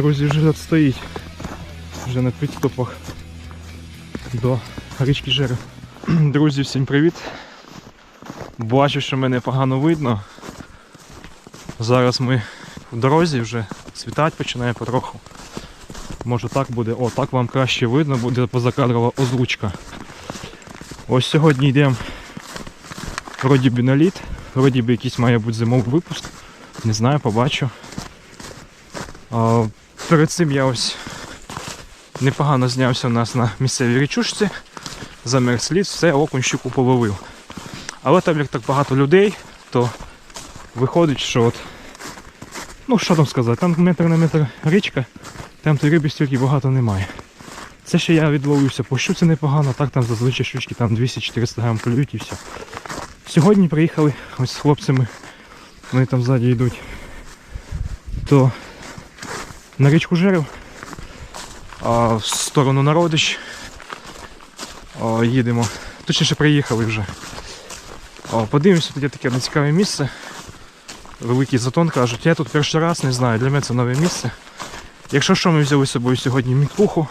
Друзі, вже стоїть. Вже на підступах до річки Жери. Друзі, всім привіт. Бачу, що мене погано видно. Зараз ми в дорозі вже світати починає потроху. Може так буде. О, так вам краще видно, буде позакадрова озвучка. Ось сьогодні йдемо вроді би на лід, вроді би якийсь має бути зимовий випуск. Не знаю, побачу. А, перед цим я ось непогано знявся у нас на місцевій річушці. Замерз слід, все, окунь щуку половив. Але там як так багато людей, то виходить, що от. Ну що там сказати, там метр на метр річка, там то риби стільки багато немає. Це ще я відловився по щуці непогано, так там зазвичай щучки там 200-400 грам клюють і все. Сьогодні приїхали ось з хлопцями, вони там ззаді йдуть, то на річку Жерев, в сторону Народич. О, їдемо. Точніше приїхали вже. Подивимося, тут є таке нецікаве місце. Великий затон кажуть, я тут перший раз не знаю, для мене це нове місце. Якщо що, ми взяли з собою сьогодні мікпуху.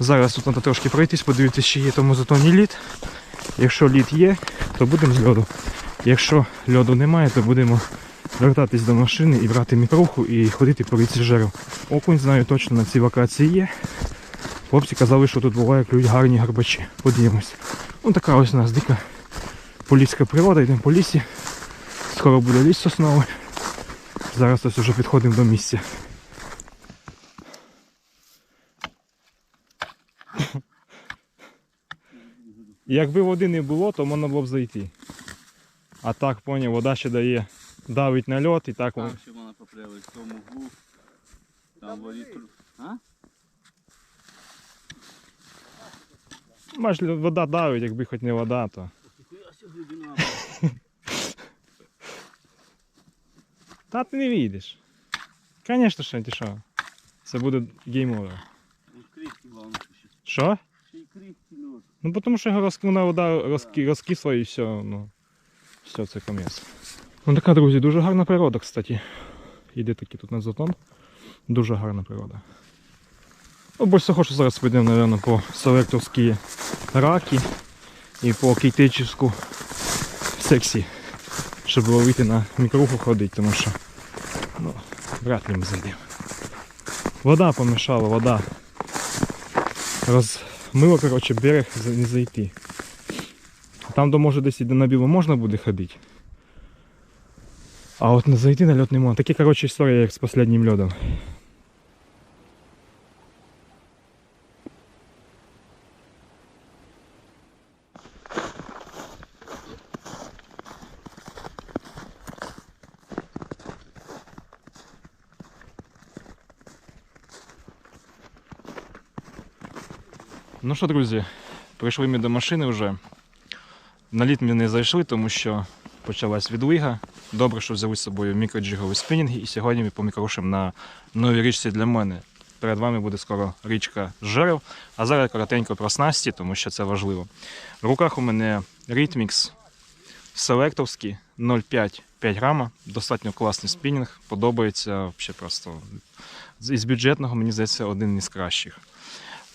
Зараз тут треба трошки пройтись, подивитися, чи є тому затоні лід. Якщо лід є, то будемо з льоду. Якщо льоду немає, то будемо вертатись до машини і брати мікруху і ходити по річці жерев. Окунь знаю точно на цій локації є. Хлопці казали, що тут буває клюють гарні гарбачі. Подивимось. Ну така ось у нас дика поліська природа, йдемо по лісі. Скоро буде ліс сосновий. Зараз ось вже підходимо до місця. Якби води не було, то можна було б зайти. А так, поняв, вода ще дає давить на льот і так Там ще вона попряли в тому. Там воді тру- А? Бач, вода давить, якби хоч не вода, то. Та ти не вийдеш. Звісно, що ти що. Це буде головне ще. Що? Ну тому що його розкинула вода розки, розкисла і все, ну. Все, це конець. Ну така, друзі, дуже гарна природа, кстати. Іде такий тут на затон. Дуже гарна природа. Ну, більше хочу зараз підемо, мабуть, по селекторські раки і по кейтечівську сексі, щоб ловити на мікруху ходити, тому що ну, вряд ли ми зайдемо. Вода помішала, вода. Розмило, коротше, берег не зайти. Там, де може десь і на біло можна буде ходити. А от не зайти на льот не можна. Такі, коротше, історія, як з останнім льодом. Ну що, друзі, прийшли ми до машини вже. На лід ми не зайшли, тому що почалась відлига. Добре, що взяли з собою мікроджигові спінінги, і сьогодні ми помікрошимо на новій річці для мене. Перед вами буде скоро річка Жерев, а зараз коротенько про снасті, тому що це важливо. В руках у мене Rhythmix селекторський 0,5 5 грама. Достатньо класний спінінг, подобається взагалі просто. Із бюджетного, мені здається, один із кращих.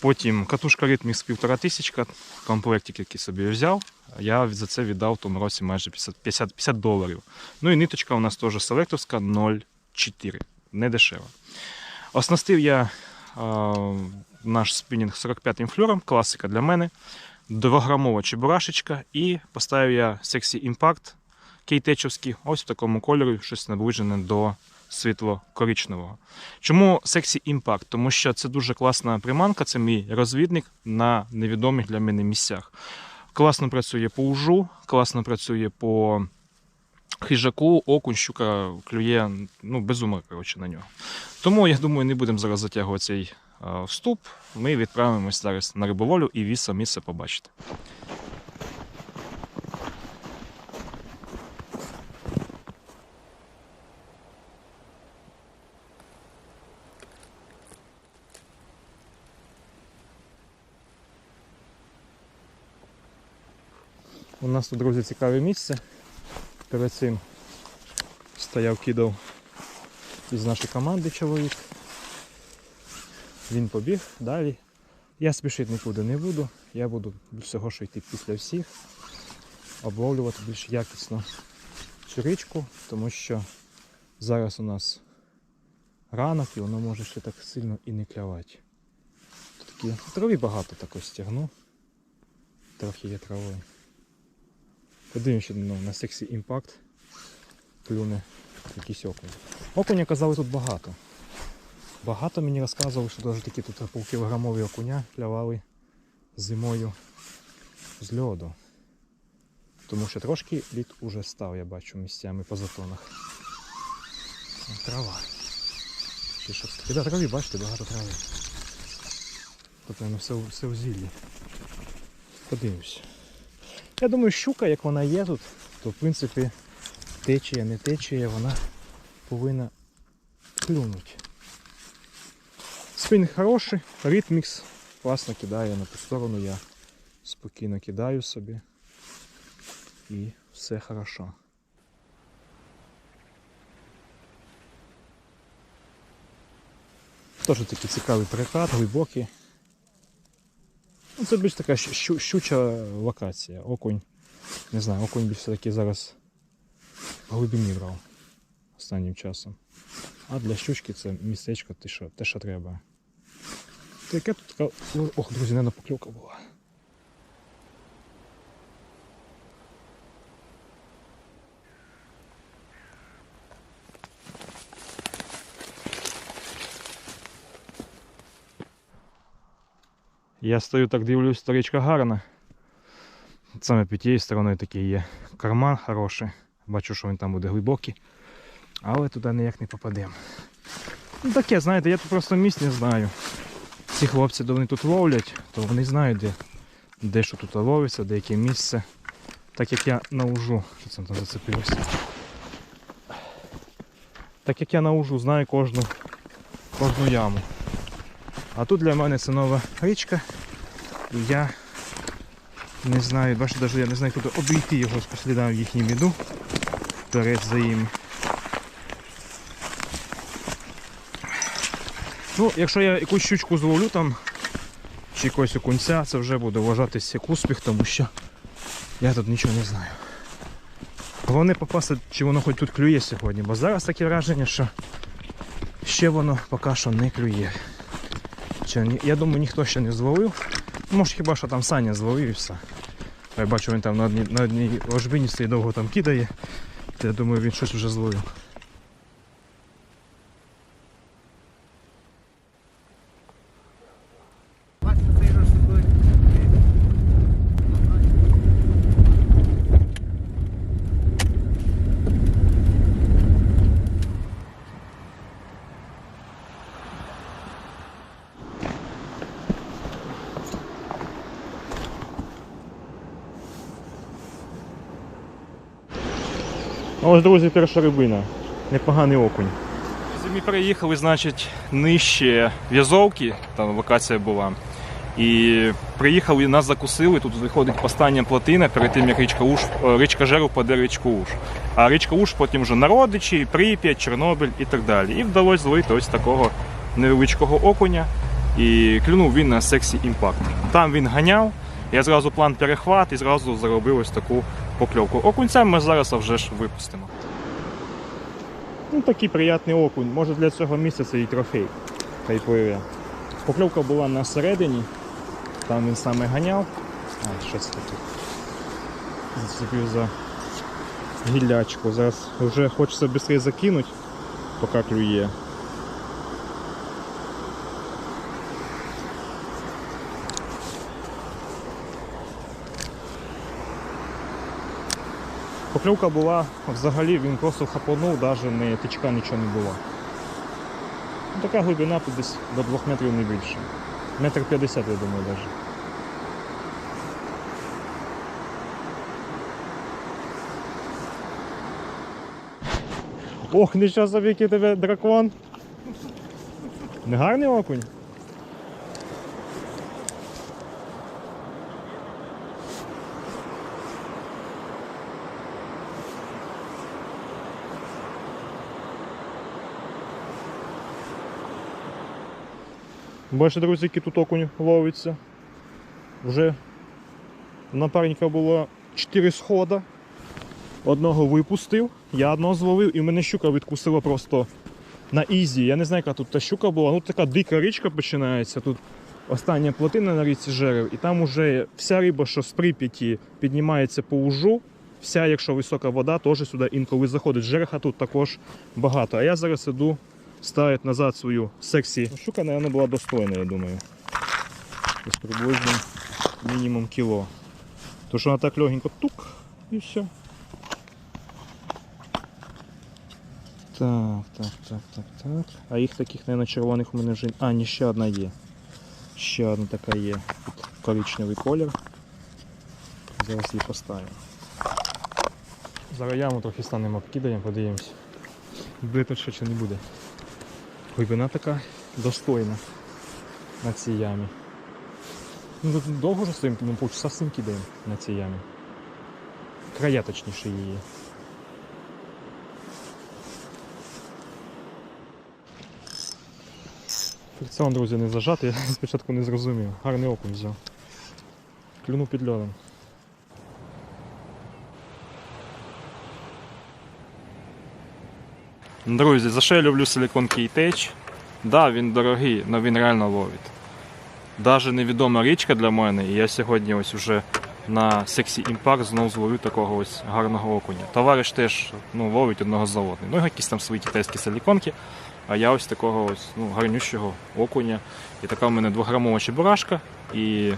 Потім катушка Rhythmix 1500, комплектик, який собі взяв. Я за це віддав в тому році майже 50, 50, 50 доларів. Ну і ниточка у нас теж селекторська 0,4. Не дешева. Оснастив я а, наш спінінг 45 флюром, класика для мене. 2-грамова чебурашечка і поставив я Sexy Impact кейтечовський, ось в такому кольорі, щось наближене до світло-коричневого. Чому Sexy Impact? Тому що це дуже класна приманка, це мій розвідник на невідомих для мене місцях. Класно працює по ужу, класно працює по хижаку, окунь, щука клює ну, без коротше, на нього. Тому я думаю, не будемо зараз затягувати цей е, вступ, ми відправимось зараз на риболовлю і ви самі це побачите. У нас тут, друзі, цікаве місце. Перед цим стояв кидав із нашої команди чоловік. Він побіг далі. Я спішити нікуди не буду. Я буду всього, що йти після всіх, обловлювати більш якісно цю річку, тому що зараз у нас ранок і воно може ще так сильно і не клявати. Такі трави багато також стягну. Трохи є трави. Подивимося ну, на сексі імпакт. Клюне якийсь окунь. Окуня казали тут багато. Багато мені розказували, що навіть такі тут півкілограмові окуня клявали зимою з льоду. Тому що трошки лід уже став, я бачу, місцями по затонах. Трава. Це? Да, траві, бачите, багато трави. Тут, воно все, все в зіллі. Подивимось. Я думаю, щука, як вона є тут, то в принципі течія, не течія, вона повинна клюнути. Спінг хороший, ритмікс класно кидає на ту сторону, я спокійно кидаю собі. І все хорошо. Теж такий цікавий перекат, глибокий. Ну, це більш така щу- щуча локація. Окунь. Не знаю, окунь більш все-таки зараз в глибині брав останнім часом. А для щучки це містечко те, що, те, що треба. То яке тут така. Ох, друзі, не покльовка була. Я стою так дивлюсь, сторічка гарна. Саме під тією стороною такий є карман хороший. Бачу, що він там буде глибокий. Але туди ніяк не попадемо. Ну таке, знаєте, я тут просто місць не знаю. Ці хлопці, де вони тут ловлять, то вони знають, де, де що тут ловиться, де яке місце. Так як я на ужу, що це там зацепилося. Так як я на ужу знаю кожну, кожну яму. А тут для мене це нова річка. І я не знаю, бачите, навіть я не знаю, куди обійти його по слідам їхнім іду. Вперед за ними. Ну, якщо я якусь щучку зловлю там, чи якогось окунця, це вже буде вважатися як успіх, тому що я тут нічого не знаю. Головне попасти, чи воно хоч тут клює сьогодні, бо зараз таке враження, що ще воно поки що не клює. Чи Я думаю, ніхто ще не зловив. Може хіба що там Саня зловив і все. Я бачу, він там на одній, на одній ложбині стоїть довго там кидає. Я думаю, він щось вже зловив. Ось, друзі, перша рибина. Непоганий окунь. Ми переїхали, значить, нижче В'язовки, там локація була. І приїхали, нас закусили, тут виходить остання плотина перед тим, як річка Уж, е, річка Жеру впаде річку Уж. А річка Уж потім вже Народичі, Прип'ять, Чорнобиль і так далі. І вдалося зловити ось такого невеличкого окуня. І клюнув він на сексі імпакт. Там він ганяв, я зразу план перехват і зразу заробив ось таку покльовку. Окунця ми зараз вже ж випустимо. Ну такий приятний окунь. Може для цього місця це і трофей. Хай пливе. Покльовка була на середині, там він саме ганяв. А, це таке? Зацепив за гіллячку. Зараз вже хочеться швидше закинути, поки клює. Покльовка була взагалі, він просто хапанув, навіть не тичка нічого не було. Ну, Така глибина десь до 2 метрів не більше. Метр 50, я думаю, навіть. Ох, нічого собі, який тебе дракон. Не гарний окунь? Бачите, друзі, який тут окунь ловиться. Вже напарника було 4 схода. Одного випустив, я одного зловив, і мене щука відкусила просто на ізі. Я не знаю, яка тут та щука була. Ну така дика річка починається. Тут остання плотина на річці жерев, і там уже вся риба, що з Прип'яті піднімається по ужу. Вся, якщо висока вода, теж сюди інколи заходить. Жереха тут також багато. А я зараз іду ставити назад свою сексі. Ну, Щука, мабуть, була достойна, я думаю. Десь приблизно мінімум кіло. То що вона так легенько тук і все. Так, так, так, так, так. А їх таких, мабуть, червоних у мене вже. А, ні, ще одна є. Ще одна така є. Тут коричневий колір. Зараз її поставимо. Зараз яму трохи станемо обкидаємо, подивимось. Буде тут що чи не буде. Глибина така достойна на цій ямі. Ну тут довго ж стоїмо, ну полчаса сим кидаємо на цій ямі. Края точніше її. Фрикціон, друзі, не зажатий, я спочатку не зрозумів. Гарний окунь взяв. Клюнув під льодом. Друзі, за що я люблю силикон кейтеч? Да, він дорогий, але він реально ловить. Даже невідома річка для мене, і я сьогодні ось уже на Sexy Impact знов зловив такого ось гарного окуня. Товариш теж ну, ловить одного заводний. Ну, якісь там свої китайські силіконки. А я ось такого ось ну, гарнющого окуня. І така в мене двограмова чебурашка. І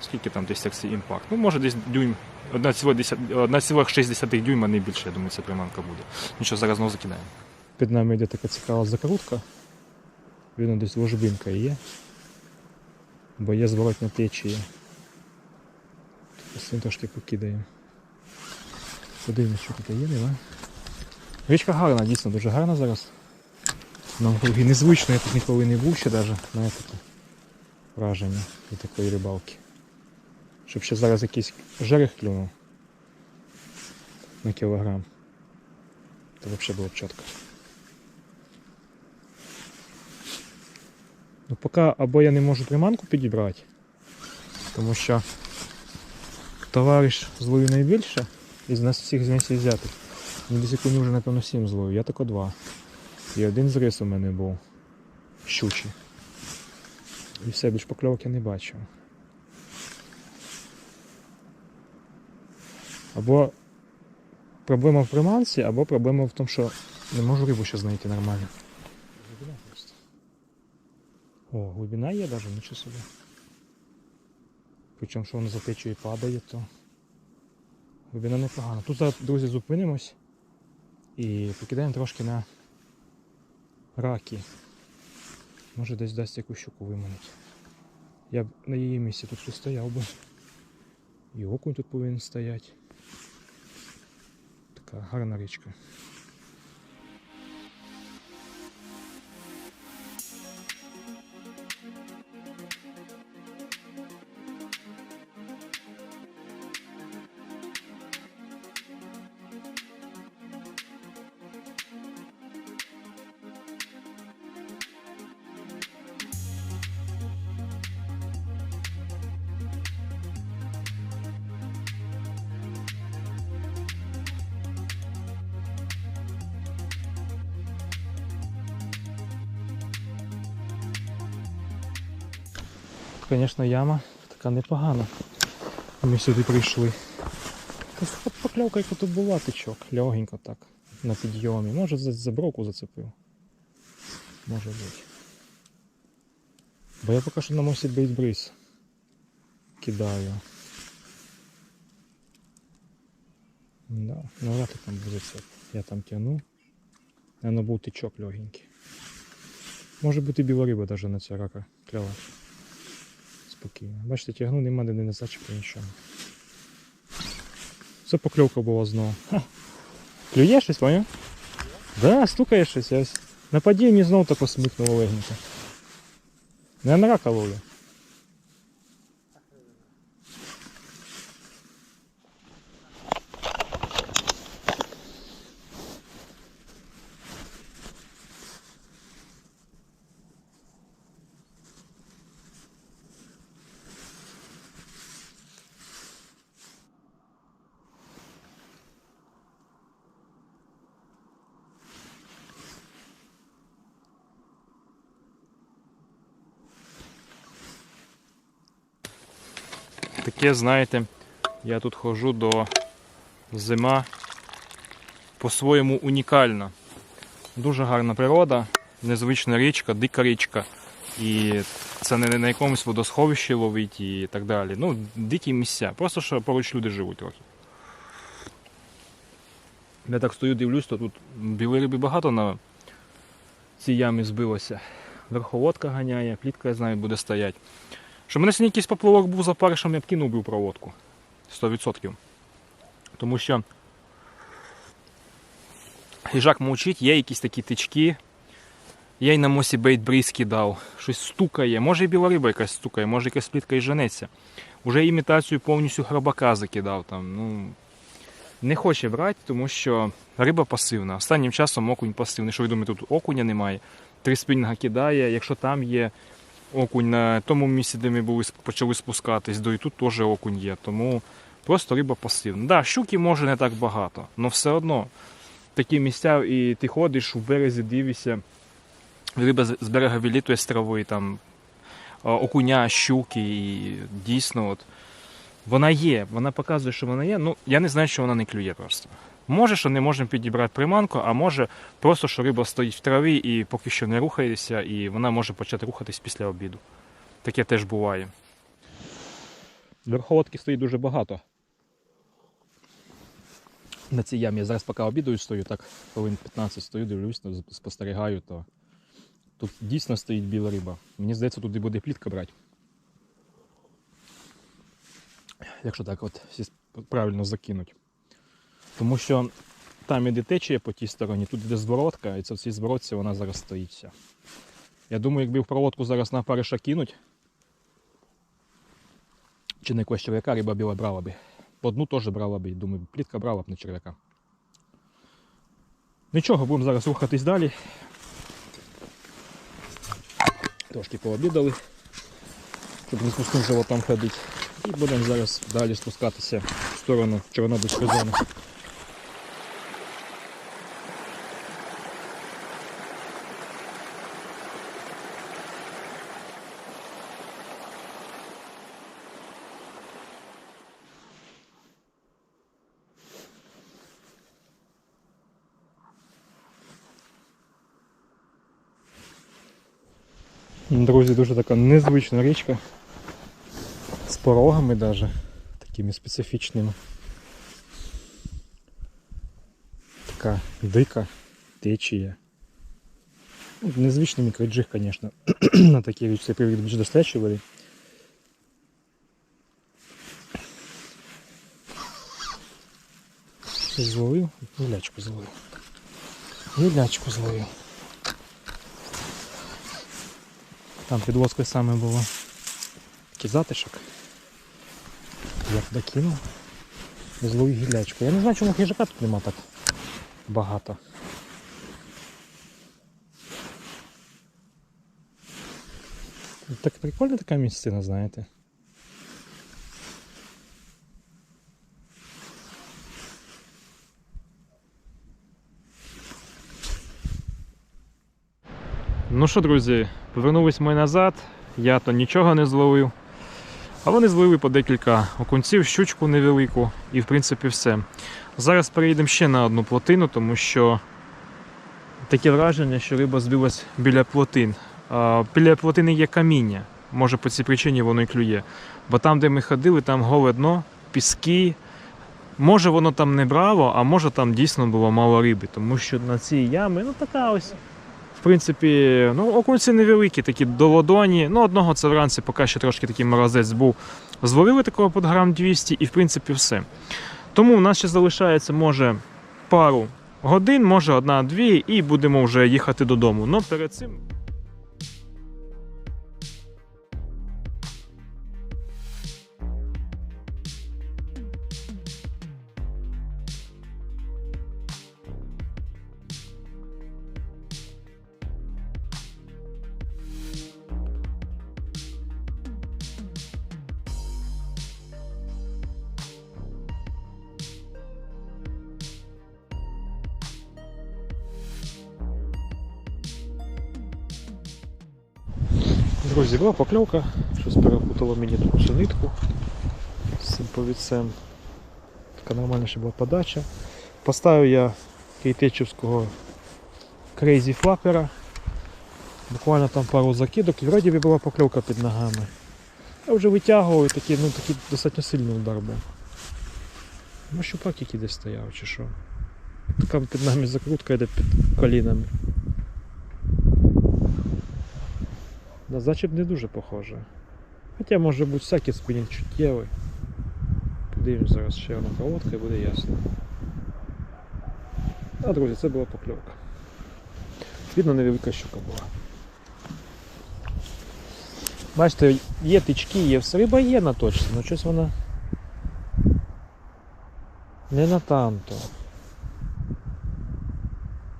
скільки там десь Sexy Impact? Ну, може десь дюйм. 1,6 дюйма не більше, я думаю, ця приманка буде. Нічого, зараз знову закидаємо. Під нами йде така цікава закрутка. Видно, десь ложбинка є. Бо є зворотня течія. Ось він трошки покидаємо. Подивимось, що тут є, нема. Річка гарна, дійсно дуже гарна зараз. Нам і незвично, я тут ніколи не був ще навіть. Знаєте, таке враження від такої рибалки. Щоб ще зараз якийсь жерех клюнув на кілограм. То взагалі було б чітко. Ну поки або я не можу приманку підібрати, тому що товариш зловив найбільше із нас всіх змісті взяти. Він десь окунів вже напевно 7 зловив, я тако два. І один зрис у мене був щучий. І все, більш покльовки не бачив. Або проблема в приманці, або проблема в тому, що не можу рибу ще знайти нормально. О, глибина є навіть, нічого собі. Причому, що воно за течією падає, то глибина непогана. Тут зараз, друзі, зупинимось і покидаємо трошки на раки. Може десь дасть якусь щуку виманити. Я б на її місці тут стояв би. І окунь тут повинен стояти. Така гарна річка. Звісно, яма така непогана. Ми сюди прийшли. Покльовка, яка тут була тичок, легенько так, на підйомі. Може за, броку зацепив. Може бути. Бо я поки що на мосі бейсбриз кидаю. Да, навряд ли там буде зацеп. Я там тяну. Наверно, був тичок легенький. Може бути біла риба навіть на ця рака. Клява. Спокійно. Бачите, тягну, нема де не зачепи нічого. Це покльовка була знову. Клює щось, поняв? Да, стукає щось. Ось на падінні знову тако смикнуло легенько. Не на рака ловлю. Таке, знаєте, я тут ходжу до зима по-своєму унікальна. Дуже гарна природа, незвична річка, дика річка. І це не на якомусь водосховищі ловить і так далі. Ну, дикі місця. Просто що поруч люди живуть трохи. Я так стою, дивлюсь, то тут білої риби багато на цій ямі збилося. Верховодка ганяє, плітка, я знаю, буде стояти. Щоб мене сьогодні якийсь поплавок був за паришем, я б кинув би в проводку. 100%. Тому що їжак мовчить, є якісь такі тички. Я й на мосі бейт бріз кидав, щось стукає. Може і біла риба якась стукає, може якась плітка і женеться. Уже імітацію повністю храбака закидав там. Ну, не хоче брати, тому що риба пасивна. Останнім часом окунь пасивний. Що ви тут окуня немає. Три спінга кидає, якщо там є окунь на тому місці, де ми були, почали спускатись, до і тут теж окунь є. Тому просто риба пасивна. Да, щуки може не так багато, але все одно такі місця, і ти ходиш у березі, дивишся, риба з берега вилітує з трави, там окуня, щуки, і дійсно от. Вона є, вона показує, що вона є. Ну, я не знаю, що вона не клює просто. Може, що не можемо підібрати приманку, а може просто, що риба стоїть в траві і поки що не рухається, і вона може почати рухатись після обіду. Таке теж буває. Верховодки стоїть дуже багато. На цій ямі я зараз поки обідаю стою, так хвилин 15 стою, дивлюсь, ну, спостерігаю, то тут дійсно стоїть біла риба. Мені здається, туди буде плітка брати. Якщо так от правильно закинуть. Тому що там іде течія по тій стороні, тут іде зворотка, і це в цій зворотці вона зараз стоїть. Я думаю, якби в проводку зараз на париша кинуть, чи не якогось черв'яка, риба біла брала би. По дну теж брала би, думаю, плітка брала б не черв'яка. Нічого, будемо зараз рухатись далі. Трошки пообідали, щоб не з животом ходити. І будемо зараз далі спускатися в сторону Чорнобильської зони. Друзі, дуже така незвична річка. З порогами даже, такими специфічними. Така дика течія. Незвичний мікроджиг, звісно. На такій річці привід більш досліджували. Щось Зловив, гілячку зловив. Гілячку зловив. Там під воскою саме було. Такий затишок. Я туди кинув. Зловив гілячку. Я не знаю, чому хижака тут нема так багато. Так прикольна така місцина, знаєте. Ну що, друзі, повернулись ми назад. Я то нічого не зловив. А вони зловили по декілька окунців, щучку невелику і в принципі все. Зараз переїдемо ще на одну плотину, тому що таке враження, що риба збилась біля плотин. Біля плотини є каміння. Може по цій причині воно і клює. Бо там, де ми ходили, там голе дно, піски. Може воно там не брало, а може там дійсно було мало риби, тому що на цій ямі, ну така ось принципі, ну, окунці невеликі, такі до ладоні. Ну, одного це вранці, поки ще трошки такий морозець був. Зварили такого під грам 200 і в принципі все. Тому у нас ще залишається, може, пару годин, може одна-дві, і будемо вже їхати додому. Ну, перед цим. Була покльовка, щось перепутало мені тут цю нитку з цим повідцем. Така нормальна ще була подача. Поставив я кейтечівського Crazy Flapper. Буквально там пару закидок і вроді би була покльовка під ногами. Я вже витягував і такий, ну, такий достатньо сильний удар був. Ну, щупак який десь стояв чи що. Така під нами закрутка йде під колінами. На зачіп не дуже похоже. Хоча може бути всякий спинінг чуттєвий. Подивимось зараз ще одна проводка і буде ясно. А, друзі, це була покльовка. Видно, невелика щука була. Бачите, є тички, є все. Риба є на точці, але щось вона не на танто.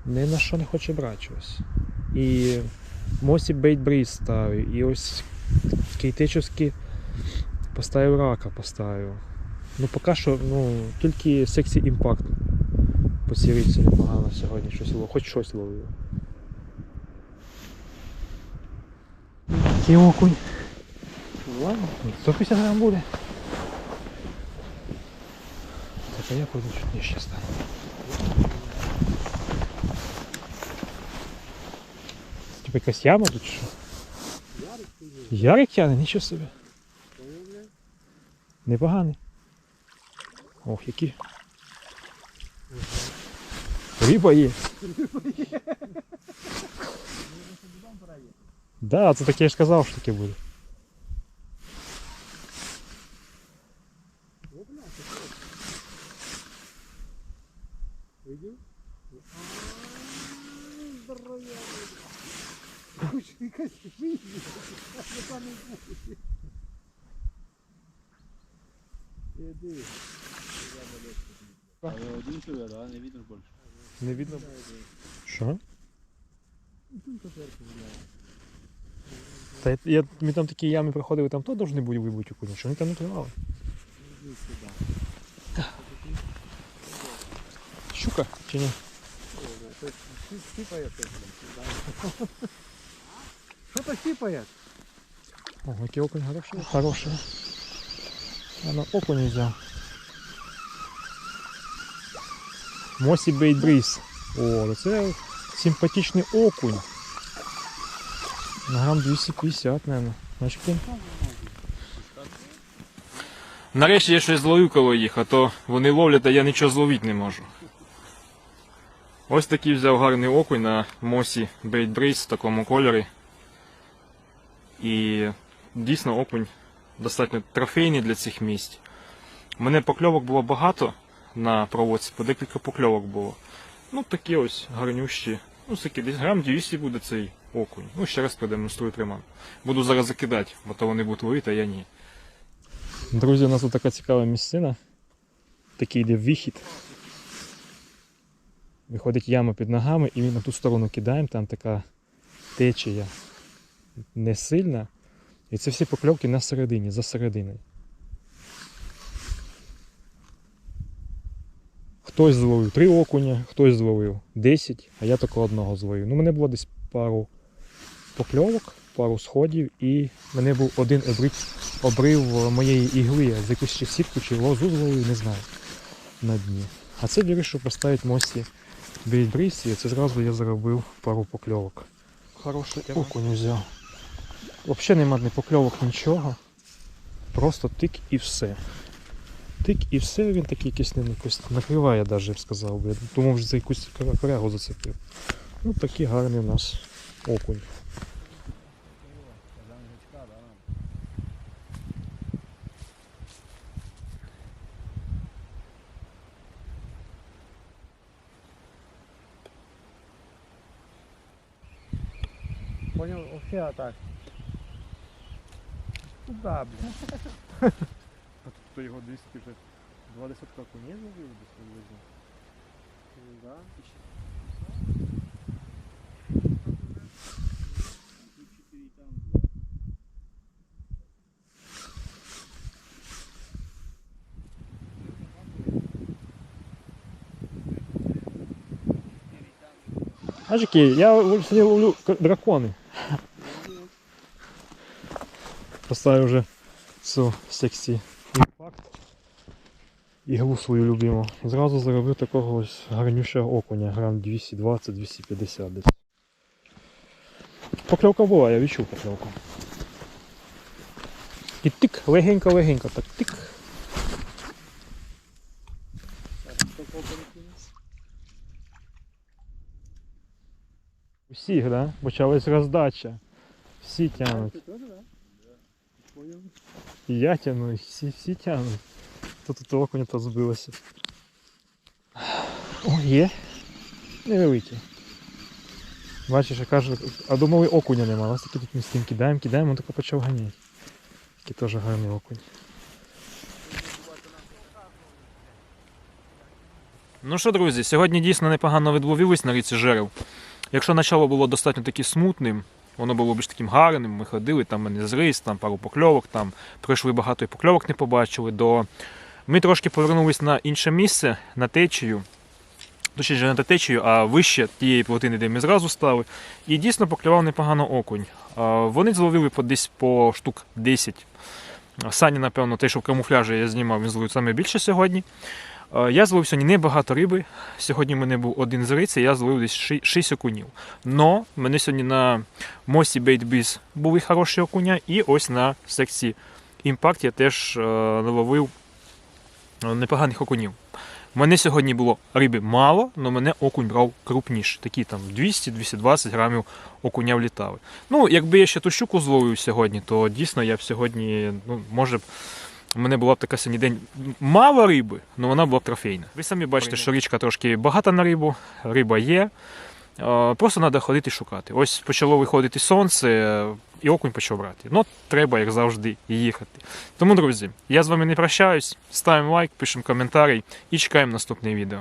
Не на що не хоче брати щось. І Мосі бейтбріз ставив. І ось кейтечовські поставив рака поставив. Ну поки що ну, тільки сексі імпакт по сірійці непогано сьогодні щось ловив, хоч щось ловив. Який окунь? Ладно. 150 грам буде. Так, а я пойду чуть нижче стану. Якась яма тут що? Ярик тяне, нічого собі. Непоганий. Ох, які. Риба є. Да, це таке я ж казав, що таке буде. Не видиш більше. Не видно. Що? Та я, я, ми там такі ями проходили, там то должны були вибути окуні, що вони там не сюда. Щука чи ні? Сипает. Что-то сипает. О, який окунь хороший. Хороший. Я окунь взяв. Мосі Бейт Бріз. О, це симпатичний окунь. На грам 250, мабуть. Значить. Нарешті я щось зловив коло їх, а то вони ловлять, а я нічого зловити не можу. Ось такий взяв гарний окунь на мосі Бейт Бріз в такому кольорі. І дійсно окунь достатньо трофейний для цих місць. У мене покльовок було багато на проводці, по декілька покльовок було. Ну такі ось гарнющі. Ну, такі десь грам 200 буде цей окунь. Ну, ще раз продемонструю триман. Буду зараз закидати, бо то вони будуть ловити, а я ні. Друзі, у нас тут така цікава місцина. Такий йде вихід. Виходить яма під ногами і ми на ту сторону кидаємо, там така течія не сильна. І це всі покльовки на середині, за серединою. Хтось зловив три окуня, хтось зловив 10, а я тільки одного зловив. Ну, мене було десь пару покльовок, пару сходів, і мене був один обрив, обрив моєї ігли. Я з якусь ще сітку чи лозу зловив, не знаю, на дні. А це вирішив поставити мості бейбріз, і це зразу я заробив пару покльовок. Хороший окунь взяв. Взагалі нема ні покльовок, нічого. Просто тик і все. Тик і все, він такий якийсь не накриває, навіть, я б сказав би. Думав, що за якусь корягу зацепив. Ну такий гарний у нас окунь. Понял, вообще так. Куда, блін? А тут його 200 вже два десятка окунів зловив десь приблизно. Да. Які, я сьогодні ловлю дракони. Поставив вже цю сексі імпакт. Іглу свою любиму. І зразу заробив такого ось гарнющого окуня, грам 220-250 десь. Покльовка була, я відчув покльовку. І тик, легенько-легенько, так тик. Усі, да? Почалась роздача. Всі тянуть. Я тяну, всі, всі тянуть. Тут окуня то збилося. О, є. Невеликий. Бачиш, я кажу, а думали окуня нема. Ось такі тут містин кидаємо, кидаємо, він тако почав ганяти. Такий теж гарний окунь. Ну що, друзі, сьогодні дійсно непогано відловились на ріці Жерев. Якщо начало було достатньо таки смутним, воно було більш таким гарним, ми ходили, там мене зрис, там пару покльовок, там пройшли багато і покльовок не побачили. До... Ми трошки повернулись на інше місце, на течію. Точніше, не на течію, а вище тієї плотини, де ми зразу стали. І дійсно поклював непогано окунь. Вони зловили по десь по штук 10. Саня, напевно, те, що в камуфляжі я знімав, він зловив саме більше сьогодні. А, Я зловив сьогодні небагато риби. Сьогодні в мене був один зриць, і я зловив десь 6 окунів. Но мене сьогодні на мосі Бейтбіз були хороші окуня, і ось на секції Імпакт я теж е, наловив е, непоганих окунів. У мене сьогодні було риби мало, але мене окунь брав крупніше. Такі там 200-220 грамів окуня влітали. Ну, якби я ще ту щуку зловив сьогодні, то дійсно я б сьогодні, ну, може б. У мене була б така сьогодні день мало риби, але вона була б трофейна. Ви самі бачите, що річка трошки багата на рибу, риба є. Просто треба ходити шукати. Ось почало виходити сонце, і окунь почав брати. Ну, треба, як завжди, їхати. Тому, друзі, я з вами не прощаюсь. Ставимо лайк, пишемо коментарі і чекаємо наступне відео.